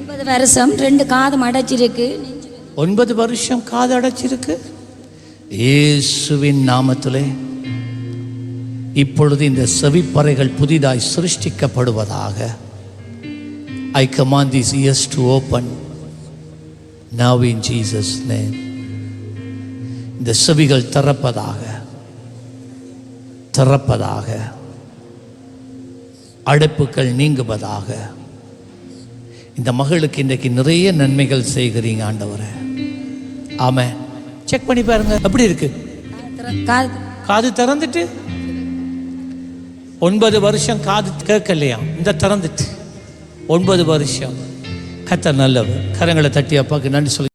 ஒன்பது வருஷம் ரெண்டு காது அடைச்சிருக்கு. ஒன்பது வருஷம் காது அடைச்சிருக்கு. இயேசுவின் நாமத்திலே இப்பொழுது இந்த செவிப்பறைகள் புதிதாய் சிருஷ்டிக்கப்படுவதாக I command this ears to open now in Jesus name இந்த செவிகள் திறப்பதாக திறப்பதாக அடைப்புகள் நீங்குவதாக இந்த மகளுக்கு இன்றைக்கு நிறைய நன்மைகள் செய்கிறீங்க ஆண்டவரே. ஆம செக் பண்ணி பாருங்க. எப்படி இருக்கு? காது காது திறந்துட்டு? ஒன்பது வருஷம் காது கேட்கலையா? இந்த திறந்துட்டு. ஒன்பது வருஷம். கத்த நல்லவர். கரங்களை தட்டி அப்பாவுக்கு நன்றி சொல்லி